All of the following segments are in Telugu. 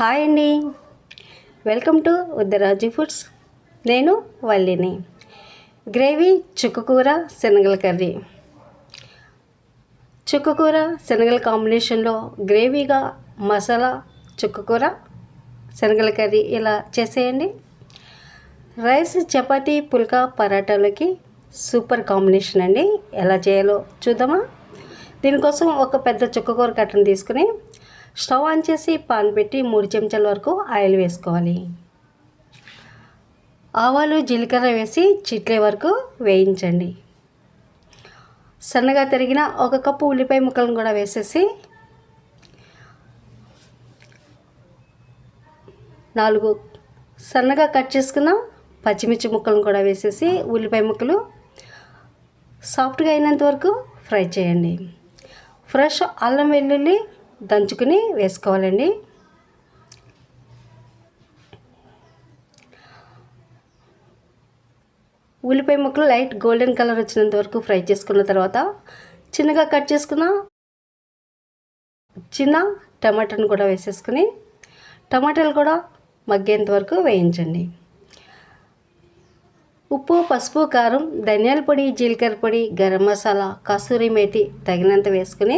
హాయ్ అండి. Welcome to Uddaraju foods. నేను వల్లిని. గ్రేవీ చుక్కకూర శనగల కర్రీ. చుక్కకూర శనగల కాంబినేషన్లో గ్రేవీగా మసాలా చుక్కకూర శనగల కర్రీ ఇలా చేసేయండి. రైస్ చపాతీ పుల్కా పరాటాలకి సూపర్ కాంబినేషన్ అండి. ఎలా చేయాలో చూద్దామా? దీనికోసం ఒక పెద్ద చుక్కకూర కట్టను తీసుకుని స్టవ్ ఆన్ చేసి పాన్ పెట్టి మూడు చెంచాల వరకు ఆయిల్ వేసుకోవాలి. ఆవాలు జీలకర్ర వేసి చిట్లే వరకు వేయించండి. సన్నగా తరిగిన ఒక కప్పు ఉల్లిపాయ ముక్కలను కూడా వేసేసి నాలుగు సన్నగా కట్ చేసుకున్న పచ్చిమిర్చి ముక్కలను కూడా వేసేసి ఉల్లిపాయ ముక్కలు సాఫ్ట్గా అయినంత వరకు ఫ్రై చేయండి. ఫ్రెష్ అల్లం వెల్లుల్లి దంచుకుని వేసుకోవాలండి. ఉల్లిపాయ ముక్కలు లైట్ గోల్డెన్ కలర్ వచ్చినంత వరకు ఫ్రై చేసుకున్న తర్వాత చిన్నగా కట్ చేసుకున్న చిన్న టమాటాను కూడా వేసేసుకుని టమాటాలు కూడా మగ్గేంత వరకు వేయించండి. ఉప్పు పసుపు కారం ధనియాల పొడి జీలకర్ర పొడి గరం మసాలా కసూరి మేతి తగినంత వేసుకుని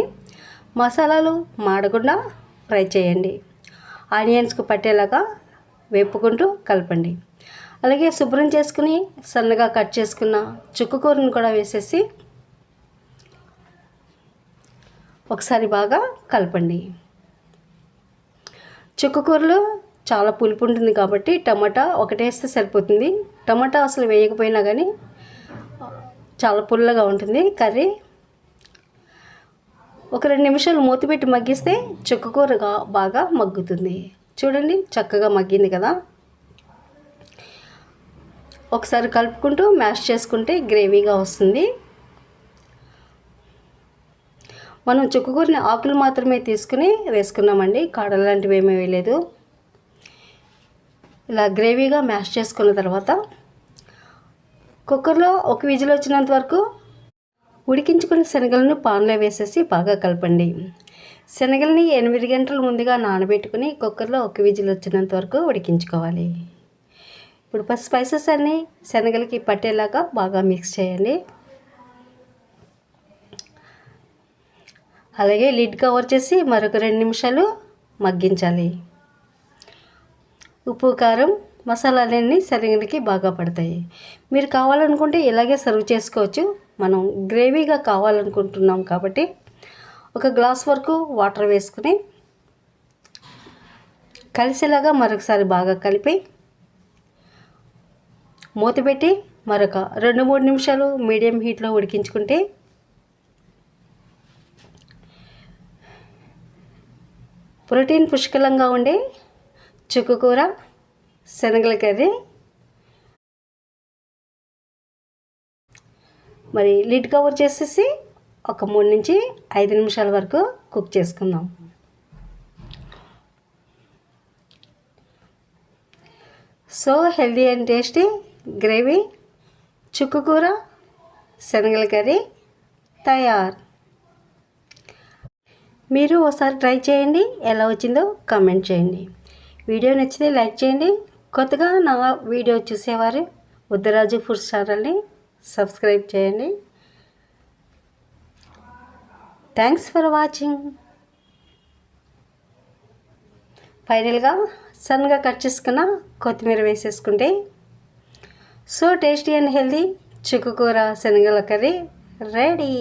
మసాలాలు మాడకుండా ఫ్రై చేయండి. ఆనియన్స్కు పట్టేలాగా వేపుకుంటూ కలపండి. అలాగే శుభ్రం చేసుకుని సన్నగా కట్ చేసుకున్న చుక్కకూరను కూడా వేసేసి ఒకసారి బాగా కలపండి. చుక్కకూరలో చాలా పులుపు ఉంటుంది కాబట్టి టమాటా ఒకటేస్తే సరిపోతుంది. టమాటా అసలు వేయకపోయినా కానీ చాలా పుల్లగా ఉంటుంది కర్రీ. ఒక రెండు నిమిషాలు మూత పెట్టి మగ్గిస్తే చుక్కకూరగా బాగా మగ్గుతుంది. చూడండి చక్కగా మగ్గింది కదా? ఒకసారి కలుపుకుంటూ మ్యాష్ చేసుకుంటే గ్రేవీగా వస్తుంది. మనం చుక్కకూరని ఆకులు మాత్రమే తీసుకుని వేసుకున్నామండి. కాడలు లాంటివి ఏమీ వేయలేదు. ఇలా గ్రేవీగా మ్యాష్ చేసుకున్న తర్వాత కుక్కర్లో ఒక విజిల్ వచ్చినంత వరకు ఉడికించుకున్న శనగలను పాన్లో వేసేసి బాగా కలపండి. శనగల్ని ఎనిమిది గంటల ముందుగా నానబెట్టుకుని కుక్కర్లో ఒక విజిల్ వచ్చినంత వరకు ఉడికించుకోవాలి. ఇప్పుడు ఫస్ట్ స్పైసెస్ అన్నీ శనగలకి పట్టేలాగా బాగా మిక్స్ చేయండి. అలాగే లిడ్ కవర్ చేసి మరొక రెండు నిమిషాలు మగ్గించాలి. ఉప్పు కారం మసాలాలన్నీ శనగలకి బాగా పడతాయి. మీరు కావాలనుకుంటే ఇలాగే సర్వ్ చేసుకోవచ్చు. మనం గ్రేవీగా కావాలనుకుంటున్నాం కాబట్టి ఒక గ్లాస్ వరకు వాటర్ వేసుకుని కలిసేలాగా మరొకసారి బాగా కలిపి మూత పెట్టి మరొక రెండు మూడు నిమిషాలు మీడియం హీట్లో ఉడికించుకుంటే ప్రోటీన్ పుష్కలంగా ఉండే చుక్కకూర శనగల కర్రీ మరి లిడ్ కవర్ చేసేసి ఒక మూడు నుంచి ఐదు నిమిషాల వరకు కుక్ చేసుకుందాం. So healthy and tasty gravy చుక్కకూర శనగల కర్రీ తయారు. మీరు ఒకసారి ట్రై చేయండి ఎలా వచ్చిందో కామెంట్ చేయండి. వీడియో నచ్చితే లైక్ చేయండి. కొత్తగా నా వీడియో చూసేవారు ఉద్దరాజు ఫుడ్ ఛానల్ని సబ్స్క్రైబ్ చేయండి. థ్యాంక్స్ ఫర్ వాచింగ్ ఫైనల్గా సన్నగా కట్ చేసుకున్న కొత్తిమీర వేసేసుకుంటే సో టేస్టీ అండ్ హెల్దీ చిక్కుకూర శనగల కర్రీ రెడీ.